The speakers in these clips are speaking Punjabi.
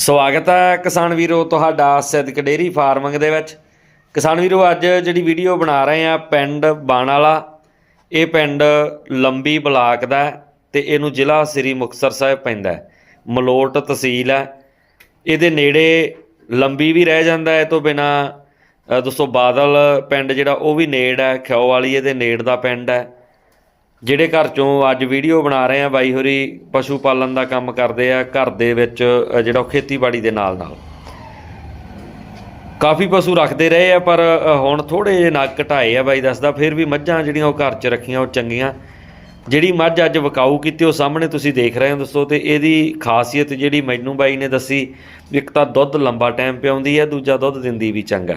ਸਵਾਗਤ ਹੈ ਕਿਸਾਨ ਵੀਰੋ, ਤੁਹਾਡਾ ਸਿੱਧਕ ਡੇਰੀ ਫਾਰਮਿੰਗ ਦੇ ਵਿੱਚ। ਕਿਸਾਨ ਵੀਰੋ, ਅੱਜ ਜਿਹੜੀ ਵੀਡੀਓ ਬਣਾ ਰਹੇ ਆ ਪਿੰਡ ਬਾਣਾਲਾ। ਇਹ ਪਿੰਡ ਲੰਬੀ ਬਲਾਕ ਦਾ ਹੈ ਤੇ ਇਹਨੂੰ ਜ਼ਿਲ੍ਹਾ ਸ੍ਰੀ ਮੁਕਤਸਰ ਸਾਹਿਬ ਪੈਂਦਾ ਮਲੋਟ ਤਹਿਸੀਲ ਹੈ। ਇਹਦੇ ਨੇੜੇ ਲੰਬੀ ਵੀ ਰਹਿ ਜਾਂਦਾ ਹੈ, ਇਹ ਤੋਂ ਬਿਨਾ ਦੋਸਤੋ ਬਾਦਲ ਪਿੰਡ ਜਿਹੜਾ ਉਹ ਵੀ ਨੇੜ ਹੈ, ਖਿਓ ਵਾਲੀ ਇਹਦੇ ਨੇੜ ਦਾ ਪਿੰਡ ਹੈ। ਜਿਹੜੇ ਘਰ ਚੋਂ ਅੱਜ ਵੀਡੀਓ ਬਣਾ ਰਹੇ ਆ, ਬਾਈ ਹੋਰੀ ਪਸ਼ੂ ਪਾਲਣ ਦਾ ਕੰਮ ਕਰਦੇ ਆ, ਘਰ ਦੇ ਵਿੱਚ ਜਿਹੜਾ ਉਹ ਖੇਤੀਬਾੜੀ ਦੇ ਨਾਲ ਨਾਲ। ਕਾਫੀ ਪਸ਼ੂ ਰੱਖਦੇ ਰਹੇ ਆ, ਪਰ ਹੁਣ ਥੋੜੇ ਜਿਹੇ ਨੱਕ ਘਟਾਏ ਆ ਬਾਈ ਦੱਸਦਾ, ਫਿਰ ਵੀ ਮੱਝਾਂ ਜਿਹੜੀਆਂ ਉਹ ਘਰ 'ਚ ਰੱਖੀਆਂ, ਉਹ ਚੰਗੀਆਂ। ਜਿਹੜੀ ਮੱਝ ਅੱਜ ਵਿਕਾਊ ਕੀਤੀ, ਉਹ ਸਾਹਮਣੇ ਤੁਸੀਂ ਦੇਖ ਰਹੇ ਹੋ ਦੋਸਤੋ ਤੇ ਇਹਦੀ ਖਾਸੀਅਤ ਜਿਹੜੀ ਮੈਨੂੰ ਬਾਈ ਨੇ ਦੱਸੀ, ਇੱਕ ਤਾਂ ਦੁੱਧ ਲੰਬਾ ਟਾਈਮ ਪਿਆਉਂਦੀ ਹੈ, ਦੂਜਾ ਦੁੱਧ ਦਿੰਦੀ ਵੀ ਚੰਗਾ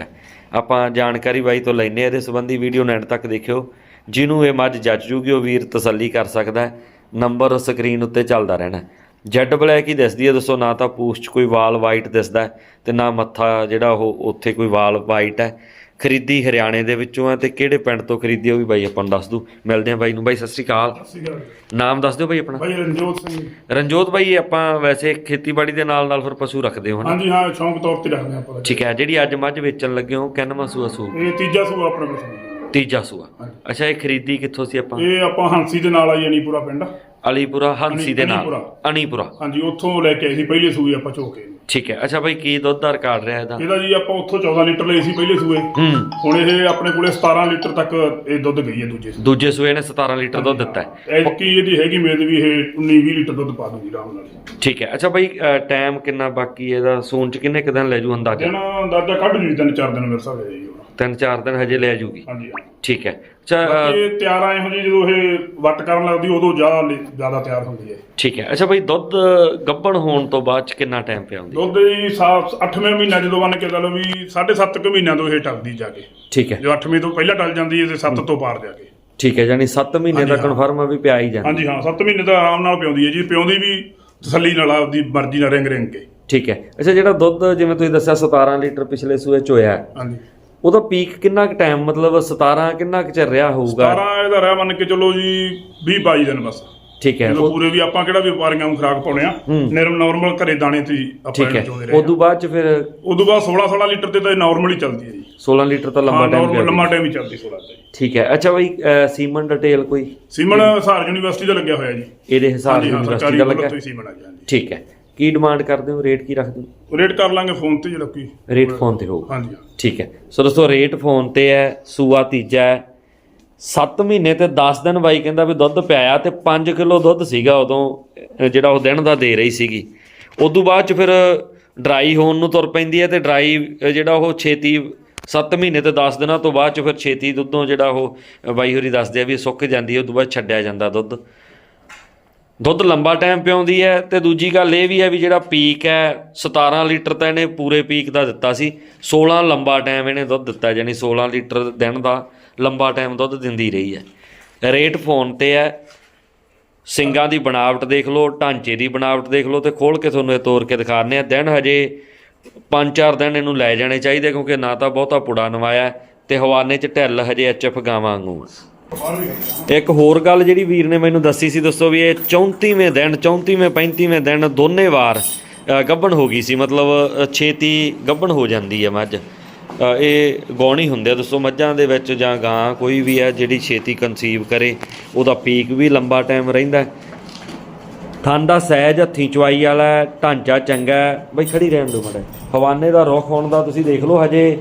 ਆਪਾਂ ਜਾਣਕਾਰੀ ਬਾਈ ਤੋਂ ਲੈਨੇ ਆ ਇਹਦੇ ਸੰਬੰਧੀ ਵੀਡੀਓ ਨੂੰ ਐਂਡ ਤੱਕ ਦੇਖਿਓ। ਜਿਹਨੂੰ ਇਹ ਮੱਝ ਜੱਜ ਜੂਗੀ ਉਹ ਵੀਰ ਤਸੱਲੀ ਕਰ ਸਕਦਾ ਨੰਬਰ ਸਕਰੀਨ ਉੱਤੇ ਚੱਲਦਾ ਰਹਿਣਾ ਜੈਡ ਬਲੈਕ ਹੀ ਦਿਸਦੀ ਹੈ ਦੱਸੋ ਨਾ ਤਾਂ ਪੂਛ 'ਚ ਕੋਈ ਵਾਲ ਵਾਈਟ ਦਿਸਦਾ ਤੇ ਨਾ ਮੱਥਾ ਜਿਹੜਾ ਉਹ ਉੱਥੇ ਕੋਈ ਵਾਲ ਵਾਈਟ ਹੈ। ਖਰੀਦੀ ਹਰਿਆਣੇ ਦੇ ਵਿੱਚੋਂ ਹੈ ਤੇ ਕਿਹੜੇ ਪਿੰਡ ਤੋਂ ਖਰੀਦੀ ਉਹ ਵੀ ਬਾਈ ਆਪਾਂ ਨੂੰ ਦੱਸ ਦੂ ਮਿਲਦੇ ਹਾਂ ਬਾਈ ਨੂੰ। ਬਾਈ ਸਤਿ ਸ੍ਰੀ ਅਕਾਲ। ਨਾਮ ਦੱਸ ਦਿਓ ਬਾਈ ਆਪਣਾ। ਭਾਈ ਰਣਜੋਤ ਸਿੰਘ ਰਣਜੋਤ ਬਾਈ ਆਪਾਂ ਵੈਸੇ ਖੇਤੀਬਾੜੀ ਦੇ ਨਾਲ ਨਾਲ ਫਿਰ ਪਸ਼ੂ ਰੱਖਦੇ ਹੋ ਹਾਂਜੀ ਹਾਂ ਸ਼ੌਂਕ ਤੌਰ ਤੇ ਰੱਖਦੇ ਆਪਾਂ। ਠੀਕ ਹੈ ਜਿਹੜੀ ਅੱਜ ਮੱਝ ਵੇਚਣ ਲੱਗੇ ਹੋ ਕਿੰਨਵਾਂ ਸੂਆ ਸੂ ਇਹ ਤੀਜਾ ਸੂਆ ਆਪਣੇ ਸੀ। ਤੀਜਾ ਸੂਆ। ਹਾਂਜੀ। ਅੱਛਾ ਇਹ ਖਰੀਦੀ ਕਿੱਥੋਂ ਸੀ ਆਪਾਂ? ਇਹ ਆਪਾਂ ਹਾਂਸੀ ਦੇ ਨਾਲ ਆਈ ਅਨੀਪੁਰਾ ਪਿੰਡ। ਅਲੀਪੁਰਾ ਹੰਸੀ ਦੇ ਨਾਲ। ਅਨੀਪੁਰਾ ਹਾਂਜੀ ਉੱਥੋਂ ਲੈ ਕੇ ਆਏ ਸੀ ਪਹਿਲੇ ਸੂਏ ਆਪਾਂ ਝੋਕੇ ਨੂੰ। ਠੀਕ ਹੈ। ਅੱਛਾ ਬਾਈ ਕੀ ਦੁੱਧ ਦਾ ਰਿਕਾਰਡ ਰਿਹਾ ਇਹਦਾ? ਇਹਦਾ ਜੀ ਆਪਾਂ ਉੱਥੋਂ 14 ਲੀਟਰ ਲਈ ਸੀ ਪਹਿਲੇ ਸੂਏ। ਹੂੰ। ਹੁਣ ਇਹ ਆਪਣੇ ਕੋਲੇ 17 ਲੀਟਰ ਤੱਕ ਇਹ ਦੁੱਧ ਗਈ ਹੈ ਦੂਜੇ ਸੂਏ। ਦੂਜੇ ਸੂਏ ਨੇ 17 ਲੀਟਰ ਦੁੱਧ ਦਿੱਤਾ ਹੈ। ਐਤਕੀ ਇਹਦੀ ਹੈਗੀ ਮੇਦ ਵੀ ਇਹ 19 20 ਲੀਟਰ ਦੁੱਧ ਪਾ ਦੂਗੀ ਆਰਾਮ ਨਾਲ। ਠੀਕ ਹੈ। ਅੱਛਾ ਬਾਈ ਟਾਈਮ ਕਿੰਨਾ ਬਾਕੀ ਹੈ? ਇਹਦਾ ਸੂਣ ਚ ਕਿੰਨੇ ਕੁ ਦਿਨ ਲੈ ਜੂ ਅੰਦਾਜ਼ਾ? ਜਨ ਅੰਦਾਜ਼ਾ ਕੱਢ ਲਈ ਤਿੰਨ ਚਾਰ ਦਿਨ ਮੇਰੇ ਹਿਸਾਬ ਨਾਲ ਜੀ। ਤਿੰਨ ਚਾਰ ਦਿਨ ਹਜੇ ਲੈ ਜੂਗੀ। ਹਾਂਜੀ ਠੀਕ ਹੈ। ਅੱਛਾ ਅ, ਇਹ ਤਿਆਰ ਆਏ ਹੋ ਜੀ ਜਦੋਂ ਇਹ ਵੱਟ ਕਰਨ ਲੱਗਦੀ ਉਦੋਂ ਜ਼ਿਆਦਾ ਜ਼ਿਆਦਾ ਤਿਆਰ ਹੁੰਦੀ ਹੈ। ਠੀਕ ਹੈ। ਅੱਛਾ ਬਾਈ ਦੁੱਧ ਗੱਭਣ ਹੋਣ ਤੋਂ ਬਾਅਦ ਚ ਕਿੰਨਾ ਟਾਈਮ ਪਿਆ ਹੁੰਦੀ? ਦੁੱਧ ਜੀ ਸਾਫ਼ 8ਵੇਂ ਮਹੀਨਾ ਜਦੋਂ ਬੰਨ ਕੇ ਲਾ ਲਓ ਵੀ 7.5 ਕੁ ਮਹੀਨਿਆਂ ਤੋਂ ਇਹ ਟਲਦੀ ਜਾ ਕੇ ਠੀਕ ਹੈ। ਜੋ 8ਵੇਂ ਤੋਂ ਪਹਿਲਾਂ ਟਲ ਜਾਂਦੀ ਹੈ ਤੇ 7 ਤੋਂ ਪਾਰ ਜਾ ਕੇ ਠੀਕ ਹੈ ਯਾਨੀ 7 ਮਹੀਨੇ ਦਾ ਹਾਂਜੀ, ਹਾਂ। ਕਨਫਰਮ ਵੀ ਪਿਆ ਹੀ ਜਾਂਦਾ। ਹਾਂਜੀ ਹਾਂ 7 ਮਹੀਨੇ ਤਾਂ ਆਰਾਮ ਨਾਲ ਪਿਉਂਦੀ ਹੈ ਜੀ। ਪਿਉਂਦੀ ਵੀ ਤਸੱਲੀ ਨਾਲ ਆਪਦੀ ਮਰਜ਼ੀ ਨਾਲ ਰਿੰਗ ਰਿੰਗ ਕੇ। ਠੀਕ ਹੈ। ਅੱਛਾ ਜਿਹੜਾ ਦੁੱਧ ਜਿਵੇਂ ਤੁਸੀਂ ਦੱਸਿਆ 17 ਲੀਟਰ ਪਿਛਲੇ ਸੂਏ ਚ ਹੋਇਆ। ਹੈ, ਹਾਂਜੀ। ਉਹਦਾ ਪੀਕ ਕਿੰਨਾ ਕੁ ਟਾਈਮ ਮਤਲਬ 17 ਕਿੰਨਾ ਕੁ ਚਿਰ ਰਿਹਾ ਹੋਊਗਾ? 17 ਇਹਦਾ ਰਹਿ ਮੰਨ ਕੇ ਚਲੋ ਜੀ 20 22 ਦਿਨ ਬਸ। ਠੀਕ ਹੈ। ਜਦੋਂ ਉਹ- ਪੂਰੇ ਵੀ ਆਪਾਂ ਕਿਹੜਾ ਵਪਾਰੀਆਂ ਨੂੰ ਖੁਰਾਕ ਪਾਉਣੇ ਆ। ਨਿਰਮ ਨਾਰਮਲ ਘਰੇ ਦਾਣੇ ਤੇ ਆਪਾਂ ਠੀਕ ਹੈ। ਇਹਨੂੰ ਚੋਦੇ ਰਹੇ ਉਦੋਂ ਬਾਅਦ ਚ ਫਿਰ ਉਦੋਂ ਬਾਅਦ 16 16 ਲੀਟਰ ਤੇ ਤਾਂ ਨਾਰਮਲ ਹੀ ਚੱਲਦੀ ਹੈ ਜੀ। 16 ਲੀਟਰ ਤਾਂ ਹਾਂ ਟਾਈਮ ਪਿਆ ਲੰਮਾ ਟਾਈਮ ਹੀ ਚੱਲਦੀ 16 ਤੇ। ਜੀ ਠੀਕ ਹੈ। ਅੱਛਾ ਬਈ ਸੀਮਨ ਡਿਟੇਲ ਕੋਈ? ਸੀਮਨ ਹਸਾਰ ਯੂਨੀਵਰਸਿਟੀ ਦਾ ਲੱਗਿਆ ਹੋਇਆ ਜੀ। ਇਹਦੇ ਹਿਸਾਬ ਹਾਂਜੀ ਹਾਂ ਯੂਨੀਵਰਸਿਟੀ ਦਾ ਲੱਗਾ। ਠੀਕ ਹੈ। ਕੀ ਡਿਮਾਂਡ ਕਰਦੇ ਹੋ? ਰੇਟ ਕੀ ਰੱਖਦੇ ਹੋ? ਰੇਟ ਕਰ ਲਾਂਗੇ ਫੋਨ ਤੇ ਜਿਹੜਾ ਕੀ ਰੇਟ ਫੋਨ ਤੇ ਹੋਊਗਾ। ਹਾਂਜੀ। ਠੀਕ ਹੈ। ਸੋ ਦੋਸਤੋ ਰੇਟ ਫੋਨ ਤੇ ਹੈ ਸੂਆ ਤੀਜਾ ਹੈ। 7 ਮਹੀਨੇ ਤੇ 10 ਦਿਨ ਬਾਈ ਕਹਿੰਦਾ ਵੀ ਦੁੱਧ ਪਿਆਇਆ ਤੇ 5 ਕਿਲੋ ਦੁੱਧ ਸੀਗਾ ਉਦੋਂ ਜਿਹੜਾ ਉਹ ਦਿਨ ਦਾ ਦੇ ਰਹੀ ਸੀਗੀ। ਉਦੋਂ ਬਾਅਦ ਚ ਫਿਰ ਡਰਾਈ ਹੋਣ ਨੂੰ ਤੁਰ ਪੈਂਦੀ ਹੈ ਤੇ ਡਰਾਈ ਜਿਹੜਾ ਉਹ ਛੇਤੀ 7 ਮਹੀਨੇ ਤੇ 10 ਦਿਨਾਂ ਤੋਂ ਬਾਅਦ ਚ ਫਿਰ ਛੇਤੀ ਦੁੱਧੋਂ ਜਿਹੜਾ ਉਹ ਅ, ਬਾਈ ਹੋਰੀ ਦੱਸਦੇ ਆ ਵੀ ਸੁੱਕ ਜਾਂਦੀ ਹੈ ਉਦੋਂ ਬਾਅਦ ਛੱਡਿਆ ਜਾਂਦਾ ਦੁੱਧ। ਦੁੱਧ ਲੰਬਾ ਟਾਈਮ ਪਿਆਉਂਦੀ ਹੈ ਤੇ ਦੂਜੀ ਗੱਲ ਇਹ ਵੀ ਹੈ ਵੀ ਜਿਹੜਾ ਪੀਕ ਹੈ 17 ਲੀਟਰ ਤਾਂ ਇਹਨੇ ਪੂਰੇ ਪੀਕ ਦਾ ਦਿੱਤਾ ਸੀ। 16 ਲੰਬਾ ਟਾਈਮ ਇਹਨੇ ਦੁੱਧ ਦਿੱਤਾ ਯਾਨੀ 16 ਲੀਟਰ ਦਿਨ ਦਾ ਲੰਬਾ ਟਾਈਮ ਦੁੱਧ ਦਿੰਦੀ ਰਹੀ ਹੈ। ਰੇਟ ਫੋਨ ਤੇ ਹੈ। ਸਿੰਗਾਂ ਦੀ ਬਣਾਵਟ ਦੇਖ ਲਓ, ਢਾਂਚੇ ਦੀ ਬਣਾਵਟ ਦੇਖ ਲਓ ਤੇ ਖੋਲ ਕੇ ਤੁਹਾਨੂੰ ਇਹ ਤੋੜ ਕੇ ਦਿਖਾਉਂਦੇ ਆ ਦਿਨ ਹਜੇ 5-4 ਦਿਨ ਇਹਨੂੰ ਲੈ ਜਾਣੇ ਚਾਹੀਦੇ ਕਿਉਂਕਿ ਨਾ ਤਾਂ ਬਹੁਤਾ ਪੁੜਾ ਨਵਾਇਆ ਹੈ ਤੇ ਹਵਾਨੇ 'ਚ ਢਿੱਲ ਹਜੇ ਐਚਐਫ ਗਾਵਾਂ ਵਾਂਗੂ ਇੱਕ ਹੋਰ ਗੱਲ ਜਿਹੜੀ ਵੀਰ ਨੇ ਮੈਨੂੰ ਦੱਸੀ ਸੀ ਦੱਸੋ ਵੀ ਇਹ 34ਵੇਂ ਦਿਨ 34ਵੇਂ 35ਵੇਂ ਦਿਨ ਦੋਨੇ ਵਾਰ ਅ, ਗੱਭਣ ਹੋ ਗਈ ਸੀ। ਮਤਲਬ ਛੇਤੀ ਗੱਭਣ ਹੋ ਜਾਂਦੀ ਹੈ ਮੱਝ। ਇਹ ਗੌਣੀ ਹੁੰਦੇ ਆ ਦੱਸੋ ਮੱਝਾਂ ਦੇ ਵਿੱਚ ਜਾਂ ਗਾਂ ਕੋਈ ਵੀ ਹੈ ਜਿਹੜੀ ਛੇਤੀ ਕਨਸੀਵ ਕਰੇ ਉਹਦਾ ਪੀਕ ਵੀ ਲੰਬਾ ਟਾਈਮ ਰਹਿੰਦਾ ਹੈ। ਥਣ ਦਾ ਸਹਿਜ ਹੱਥੀਂ ਚਵਾਈ ਵਾਲਾ ਢਾਂਚਾ ਚੰਗਾ ਬਈ ਖੜੀ ਰਹਿਣ ਦਿਓ ਮੜਾ ਹਵਾਨੇ ਦਾ ਰੁੱਖ ਹੋਣ ਦਾ ਤੁਸੀਂ ਦੇਖ ਲਓ ਹਜੇ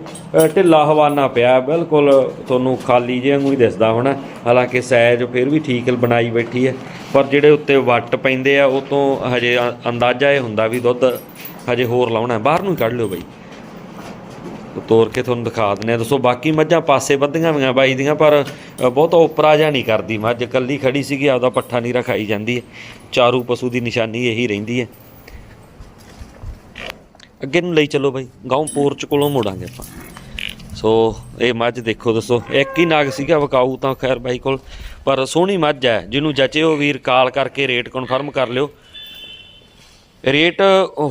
ਢਿੱਲਾ ਹਵਾਨਾ ਪਿਆ, ਬਿਲਕੁਲ ਤੁਹਾਨੂੰ ਖਾਲੀ ਜਿਹਾ ਵਾਂਗੂ ਹੀ ਦਿਸਦਾ ਹੋਣਾ। ਹਾਲਾਂਕਿ ਸੈਜ ਫਿਰ ਵੀ ਠੀਕ ਬਣਾਈ ਬੈਠੀ ਹੈ, ਪਰ ਜਿਹੜੇ ਉੱਤੇ ਵੱਟ ਪੈਂਦੇ ਆ, ਉਹ ਤੋਂ ਹਜੇ ਅ- ਅੰਦਾਜ਼ਾ ਇਹ ਹੁੰਦਾ ਵੀ ਦੁੱਧ ਹਜੇ ਹੋਰ ਲਾਉਣਾ ਬਾਹਰ ਨੂੰ ਕੱਢ ਲਿਓ ਬਾਈ। ਤੋਰ ਕੇ ਤੁਹਾਨੂੰ ਦਿਖਾ ਦਿੰਦੇ ਆ ਦੱਸੋ, ਬਾਕੀ ਮੱਝਾਂ ਪਾਸੇ ਵੱਧੀਆਂ ਹੋਈਆਂ ਬਾਈ ਦੀਆਂ, ਪਰ ਬਹੁਤਾ ਉਪਰਾ ਜਿਹਾ ਨਹੀਂ ਕਰਦੀ ਮੱਝ। ਇਕੱਲੀ ਖੜੀ ਸੀਗੀ, ਆਪਦਾ ਪੱਠਾ ਨਹੀਂ ਰਖਾਈ ਜਾਂਦੀ ਹੈ। ਚਾਰੂ ਪਸ਼ੂ ਦੀ ਨਿਸ਼ਾਨੀ ਇਹੀ ਰਹਿੰਦੀ ਹੈ। ਅੱਗੇ ਨੂੰ ਲਈ ਚੱਲੋ ਬਾਈ, ਗਾਉਂ ਪੋਰਚ ਕੋਲੋਂ ਮੋੜਾਂਗੇ ਆਪਾਂ। ਸੋ ਇਹ ਮੱਝ ਦੇਖੋ ਦੱਸੋ, ਇੱਕ ਹੀ ਨਾਗ ਸੀਗਾ ਵਕਾਊ ਤਾਂ ਖੈਰ ਬਾਈ ਕੋਲ, ਪਰ ਸੋਹਣੀ ਮੱਝ ਹੈ, ਜਿਹਨੂੰ ਜਚਿਓ ਵੀਰ ਕਾਲ ਕਰਕੇ ਰੇਟ ਕਨਫਰਮ ਕਰ ਲਿਓ। ਰੇਟ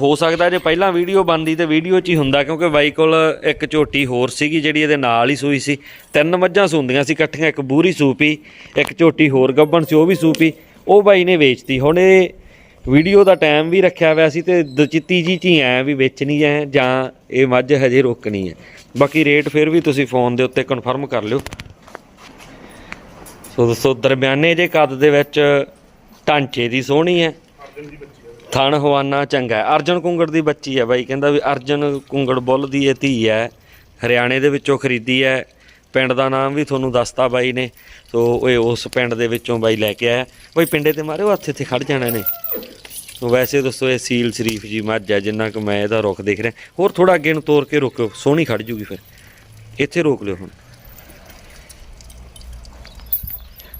ਹੋ ਸਕਦਾ ਜੇ ਪਹਿਲਾਂ ਵੀਡੀਓ ਬਣਦੀ ਤੇ ਵੀਡੀਓ 'ਚ ਹੀ ਹੁੰਦਾ, ਕਿਉਂਕਿ ਬਾਈ ਕੋਲ ਇੱਕ ਝੋਟੀ ਹੋਰ ਸੀਗੀ ਜਿਹੜੀ ਇਹਦੇ ਨਾਲ ਹੀ ਸੂਈ ਸੀ। ਤਿੰਨ ਮੱਝਾਂ ਸੂੰਦੀਆਂ ਸੀ ਇਕੱਠੀਆਂ, ਇੱਕ ਬੂਰੀ ਸੂਪੀ ਇੱਕ ਝੋਟੀ ਹੋਰ ਗੱਭਣ ਸੀ, ਉਹ ਵੀ ਸੂਪੀ ਉਹ ਬਾਈ ਨੇ ਵੇਚਤੀ। ਹੁਣ ਇਹ ਵੀਡੀਓ ਦਾ ਟਾਈਮ ਵੀ ਰੱਖਿਆ ਹੋਇਆ ਸੀ ਤੇ ਦਚਿੱਤੀ ਜੀ ਚ ਹੀ ਵੀ ਵੇਚਣੀ ਹੈ ਜਾਂ ਇਹ ਮੱਝ ਹਜੇ ਰੋਕਣੀ ਹੈ। ਬਾਕੀ ਰੇਟ ਫਿਰ ਵੀ ਤੁਸੀਂ ਫੋਨ ਦੇ ਉੱਤੇ ਕਨਫਰਮ ਕਰ ਲਿਓ। ਸੋ ਦੋਸਤੋ ਦਰਮਿਆਨੇ ਜੇ ਕੱਦ ਦੇ ਵਿੱਚ ਢਾਂਚੇ ਦੀ ਸੋਹਣੀ ਹੈ। ਥਣ ਹਵਾਨਾ ਚੰਗਾ ਹੈ। ਅਰਜਨ ਕੁੰਗੜ ਦੀ ਬੱਚੀ ਹੈ ਬਾਈ, ਕਹਿੰਦਾ ਵੀ ਅਰਜਨ ਕੁੰਗੜ ਬੁੱਲ ਦੀ ਇਹ ਧੀ ਹੈ। ਹਰਿਆਣੇ ਦੇ ਵਿੱਚੋਂ ਖਰੀਦੀ ਹੈ। ਪਿੰਡ ਦਾ ਨਾਮ ਵੀ ਤੁਹਾਨੂੰ ਦੱਸਤਾ ਬਾਈ ਨੇ। ਸੋ ਇਹ ਉਸ ਪਿੰਡ ਦੇ ਵਿੱਚੋਂ ਬਾਈ ਲੈ ਕੇ ਆਇਆ। ਬਾਈ ਪਿੰਡੇ ਤੇ ਮਾਰਿਓ, ਹੱਥ ਇੱਥੇ ਖੜ ਜਾਣਾ ਨੇ। ਵੈਸੇ ਦੋਸਤੋ ਇਹ ਸੀਲ ਸ਼ਰੀਫ ਜੀ ਮੱਝ ਹੈ ਜਿੰਨਾ ਕਿ ਮੈਂ ਇਹਦਾ ਰੁੱਖ ਦੇਖ ਰਿਹਾ। ਹੋਰ ਥੋੜਾ ਅੱਗੇ ਨੂੰ ਤੋਰ ਕੇ ਰੁਕੋ ਸੋਹਣੀ ਖੜ ਜੂਗੀ ਫਿਰ। ਇੱਥੇ ਰੋਕ ਲਿਓ ਹੁਣ।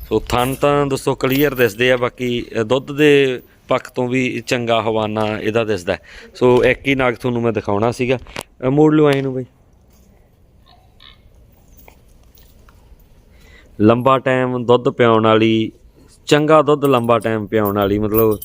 ਸੋ ਥਣ ਤਾਂ ਦੋਸਤੋ ਕਲੀਅਰ ਦਿਸਦੇ ਆ, ਬਾਕੀ ਦੁੱਧ ਦੇ ਪੱਖ ਤੋਂ ਵੀ ਚੰਗਾ ਹਵਾਨਾ ਇਹਦਾ ਦਿਸਦਾ। ਸੋ ਇੱਕ ਹੀ ਨਾਗ ਤੁਹਾਨੂੰ ਮੈਂ ਦਿਖਾਉਣਾ ਸੀਗਾ। ਮੋੜ ਲਓ ਐ ਨੂੰ ਬਈ। ਲੰਬਾ ਟਾਈਮ ਦੁੱਧ ਪਿਆਉਣ ਵਾਲੀ, ਚੰਗਾ ਦੁੱਧ ਲੰਬਾ ਟਾਈਮ ਪਿਆਉਣ ਵਾਲੀ, ਮਤਲਬ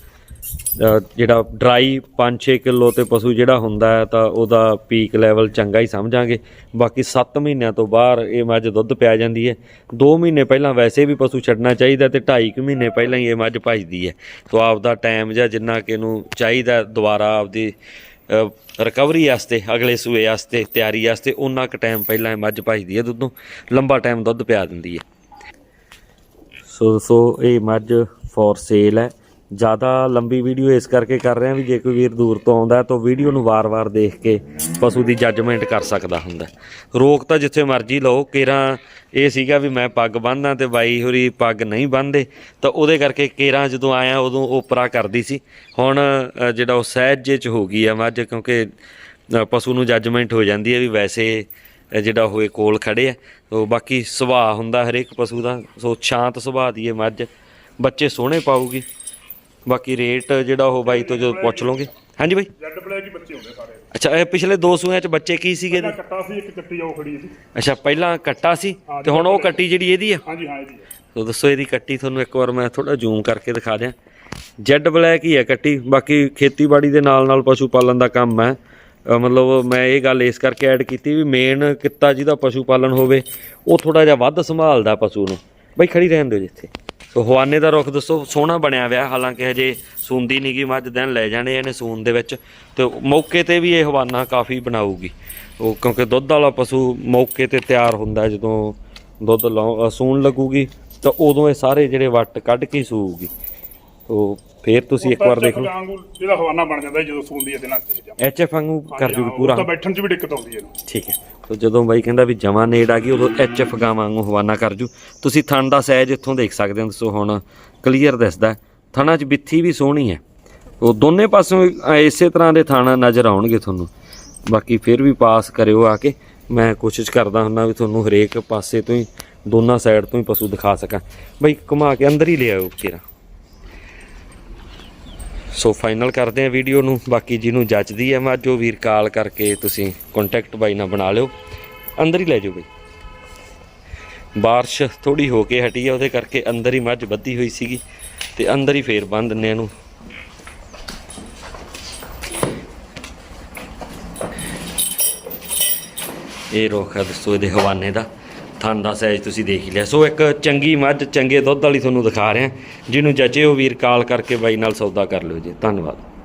ਜਿਹੜਾ ਡਰਾਈ 5-6 ਕਿਲੋ ਤੇ ਪਸ਼ੂ ਜਿਹੜਾ ਹੁੰਦਾ ਹੈ ਤਾਂ ਉਹਦਾ ਪੀਕ ਲੈਵਲ ਚੰਗਾ ਹੀ ਸਮਝਾਂਗੇ। ਬਾਕੀ 7 ਮਹੀਨਿਆਂ ਤੋਂ ਬਾਹਰ ਇਹ ਮੱਝ ਦੁੱਧ ਪਿਆ ਜਾਂਦੀ ਹੈ। 2 ਮਹੀਨੇ ਪਹਿਲਾਂ ਵੈਸੇ ਵੀ ਪਸ਼ੂ ਛੱਡਣਾ ਚਾਹੀਦਾ ਤੇ 2.5 ਕੁ ਮਹੀਨੇ ਪਹਿਲਾਂ ਹੀ ਇਹ ਮੱਝ ਭਜਦੀ ਹੈ। ਸੋ ਆਪਦਾ ਟਾਈਮ ਜਾਂ ਜਿੰਨਾ ਕਿ ਇਹਨੂੰ ਚਾਹੀਦਾ ਦੁਬਾਰਾ ਆਪਦੀ ਰਿਕਵਰੀ ਵਾਸਤੇ, ਅਗਲੇ ਸੂਏ ਵਾਸਤੇ, ਤਿਆਰੀ ਵਾਸਤੇ ਉਹਨਾਂ ਕੁ ਟਾਈਮ ਪਹਿਲਾਂ ਇਹ ਮੱਝ ਭਜਦੀ ਹੈ ਦੁੱਧੋਂ। ਲੰਬਾ ਟਾਈਮ ਦੁੱਧ ਪਿਆ ਦਿੰਦੀ ਹੈ। ਸੋ ਸੋ ਇਹ ਮੱਝ ਫੋਰ ਸੇਲ ਹੈ। ਜ਼ਿਆਦਾ ਲੰਬੀ ਵੀਡੀਓ ਇਸ ਕਰਕੇ ਕਰ ਰਹੇ ਹਾਂ ਵੀ ਜੇ ਕੋਈ ਵੀਰ ਦੂਰ ਤੋਂ ਆਉਂਦਾ ਤਾਂ ਵੀਡੀਓ ਨੂੰ ਵਾਰ-ਵਾਰ ਦੇਖ ਕੇ ਪਸ਼ੂ ਦੀ ਜੱਜਮੈਂਟ ਕਰ ਸਕਦਾ ਹੁੰਦਾ ਰੋਕ ਤਾਂ ਜਿੱਥੇ ਮਰਜ਼ੀ ਲਓ ਕੇਰਾਂ ਇਹ ਸੀਗਾ ਵੀ ਮੈਂ ਪੱਗ ਬੰਨ੍ਹਦਾ ਤੇ ਬਾਈ ਹੋਰੀ ਪੱਗ ਨਹੀਂ ਬੰਨ੍ਹਦੇ ਤਾਂ ਉਹਦੇ ਕਰਕੇ ਕੇਰਾਂ ਜਦੋਂ ਆਇਆ ਉਦੋਂ ਓਪਰਾ ਕਰਦੀ ਸੀ। ਹੁਣ ਜਿਹੜਾ ਉਹ ਸਹਿਜ ਜਿਹੇ ਚ ਹੋ ਗਈ ਆ ਮੱਝ ਕਿਉਂਕਿ ਪਸ਼ੂ ਨੂੰ ਜੱਜਮੈਂਟ ਹੋ ਜਾਂਦੀ ਹੈ ਵੀ ਵੈਸੇ ਅ, ਜਿਹੜਾ ਹੋਏ ਕੋਲ ਖੜੇ ਆ। ਸੋ ਬਾਕੀ ਸੁਭਾਅ ਹੁੰਦਾ ਹਰੇਕ ਪਸ਼ੂ ਦਾ ਸੋ ਸ਼ਾਂਤ ਸੁਭਾਅ ਦੀ ਇਹ ਮੱਝ ਬੱਚੇ ਸੋਹਣੇ ਪਾਊਗੀ। ਬਾਕੀ ਰੇਟ ਜਿਹੜਾ ਉਹ ਬਾਈ ਤੋਂ ਜਦੋਂ ਪੁੱਛ ਲਓਗੇ। ਹਾਂਜੀ ਬਾਈ? ਜੈਡ ਬਲੈਕ ਹੀ ਬੱਚੇ ਹੁੰਦੇ ਸਾਰੇ। ਅੱਛਾ ਇਹ ਪਿਛਲੇ ਦੋ ਸੂਆਂ ਚ ਬੱਚੇ ਕੀ ਸੀਗੇ ਇਹਦੇ? ਕੱਟਾ ਸੀ ਇੱਕ ਕੱਟੀ ਆਉ ਖੜੀ ਸੀ। ਅੱਛਾ ਪਹਿਲਾਂ ਕੱਟਾ ਸੀ ਤੇ ਹੁਣ ਉਹ ਕੱਟੀ ਜਿਹੜੀ ਇਹਦੀ ਆ? ਹਾਂਜੀ ਹਾਂ ਇਹਦੀ ਹੈ। ਸੋ ਦੱਸੋ ਇਹਦੀ ਕੱਟੀ ਤੁਹਾਨੂੰ ਇੱਕ ਵਾਰ ਮੈਂ ਥੋੜਾ ਜ਼ੂਮ ਕਰਕੇ ਦਿਖਾ ਦਿਆਂ। ਜੈਡ ਬਲੈਕ ਹੀ ਹੈ ਕੱਟੀ ਬਾਕੀ ਖੇਤੀਬਾੜੀ ਦੇ ਨਾਲ ਨਾਲ ਪਸ਼ੂ ਪਾਲਣ ਦਾ ਕੰਮ ਹੈ। ਅ, ਮਤਲਬ ਮੈਂ ਇਹ ਗੱਲ ਇਸ ਕਰਕੇ ਐਡ ਕੀਤੀ ਵੀ ਮੇਨ ਕਿੱਤਾ ਜਿਹਦਾ ਪਸ਼ੂ ਪਾਲਣ ਹੋਵੇ ਉਹ ਥੋੜਾ ਜਿਹਾ ਵੱਧ ਸੰਭਾਲਦਾ ਪਸ਼ੂ ਨੂੰ। ਬਈ ਖੜੀ ਰਹਿਣ ਦਿਓ ਜਿੱਥੇ। ਸੋ ਹਵਾਨੇ ਦਾ ਰੁੱਖ ਦੱਸੋ, ਸੋਹਣਾ ਬਣਿਆ ਹੋਇਆ, ਹਾਲਾਂਕਿ ਹਜੇ ਸੂੰਦੀ ਨਹੀਂਗੀ ਮੱਝ ਦਿਨ ਲੈ ਜਾਣੇ ਇਹਨੇ ਸੂਨ ਦੇ ਵਿੱਚ। ਤੇ ਮੌਕੇ ਤੇ ਵੀ ਇਹ ਹਵਾਨਾ ਕਾਫੀ ਬਣਾਊਗੀ। ਉਹ ਕਿਉਂਕਿ ਦੁੱਧ ਵਾਲਾ ਪਸ਼ੂ ਮੌਕੇ ਤੇ ਤਿਆਰ ਹੁੰਦਾ, ਜਦੋਂ ਦੁੱਧ ਲਾਉ- ਸੂਣ ਲੱਗੂਗੀ, ਤਾਂ ਉਦੋਂ ਇਹ ਸਾਰੇ ਜਿਹੜੇ ਵੱਟ ਕੱਢ ਕੇ ਹੀ ਸੂਊਗੀ। ਉਹ ਫੇਰ ਤੁਸੀਂ ਇੱਕ ਵਾਰ ਦੇਖ ਲਓ। ਵਾਂਗੂ ਇਹਦਾ ਹਵਾਨਾ ਬਣ ਜਾਂਦਾ ਜਦੋਂ ਸੂੰਦੀ ਹੈ ਦਿਨਾਂ ਤੇ ਜਾਂ ਐਚ ਐਫ ਵਾਂਗੂ ਕਰ ਜੂਗੀ ਪੂਰਾ। ਤਾਂ ਬੈਠਣ 'ਚ ਵੀ ਦਿੱਕਤ ਆਉਂਦੀ ਹੈ ਠੀਕ ਹੈ। ਸੋ ਜਦੋਂ ਬਾਈ ਕਹਿੰਦਾ ਵੀ ਜਮਾ ਨੇੜ ਆ ਗਈ ਉਦੋਂ ਐਚ ਐਫ ਗਾਂ ਵਾਂਗੂ ਹਵਾਨਾ ਕਰ ਜੂ। ਤੁਸੀਂ ਥਣ ਦਾ ਸਾਈਜ਼ ਇੱਥੋਂ ਦੇਖ ਸਕਦੇ ਹੋ। ਸੋ ਹੁਣ ਕਲੀਅਰ ਦਿਸਦਾ। ਥਣਾਂ 'ਚ ਬਿੱਥੀ ਵੀ ਸੋਹਣੀ ਹੈ। ਉਹ ਦੋਨੇ ਪਾਸੋਂ ਇਸੇ ਤਰ੍ਹਾਂ ਦੇ ਥਣ ਨਜ਼ਰ ਆਉਣਗੇ ਤੁਹਾਨੂੰ। ਬਾਕੀ ਫਿਰ ਵੀ ਪਾਸ ਕਰਿਓ ਆ ਕੇ। ਮੈਂ ਕੋਸ਼ਿਸ਼ ਕਰਦਾ ਹੁੰਦਾ ਵੀ ਤੁਹਾਨੂੰ ਹਰੇਕ ਪਾਸੇ ਤੋਂ ਹੀ ਦੋਨਾਂ ਸਾਈਡ ਤੋਂ ਹੀ ਪਸ਼ੂ ਦਿਖਾ ਸਕਾਂ। ਬਈ ਘੁਮਾ ਕੇ ਅੰਦਰ ਹੀ ਲੈ ਆਓ ਤੇਰਾ ਸੋ ਫਾਈਨਲ ਕਰਦੇ ਆ ਵੀਡੀਓ ਨੂੰ। ਬਾਕੀ ਜਿਹਨੂੰ ਜੱਜਦੀ ਹੈ ਮੱਝ, ਉਹ ਵੀਰ ਕਾਲ ਕਰਕੇ ਤੁਸੀਂ ਕੰਟੈਕਟ ਬਾਈ ਨਾਲ ਬਣਾ ਲਿਓ। ਅੰਦਰ ਹੀ ਲੈ ਜਾਓ ਬਾਈ। ਬਾਰਿਸ਼ ਥੋੜੀ ਹੋ ਕੇ ਹਟੀ ਆ, ਉਹਦੇ ਕਰਕੇ ਅੰਦਰ ਹੀ ਮੱਝ ਬੱਧੀ ਹੋਈ ਸੀਗੀ ਤੇ ਅੰਦਰ ਹੀ ਫੇਰ ਬੰਨ ਦਿੰਨੇ ਇਹਨੂੰ। ਇਹ ਰੋਖ ਹੈ ਦੋਸਤੋ ਇਹਦੇ ਹਵਾਨੇ ਦਾ। ਥਣ ਦਾ ਸਾਈਜ਼ ਤੁਸੀਂ ਦੇਖ ਹੀ ਲਿਆ। ਸੋ ਇੱਕ ਚੰਗੀ ਮੱਝ, ਚੰਗੇ ਦੁੱਧ ਵਾਲੀ ਤੁਹਾਨੂੰ ਦਿਖਾ ਰਿਹਾ। ਜਿਹਨੂੰ ਜਚੇ ਉਹ ਵੀਰ ਕਾਲ ਕਰਕੇ ਬਾਈ ਨਾਲ ਸੌਦਾ ਕਰ ਲਿਓ ਜੀ। ਧੰਨਵਾਦ।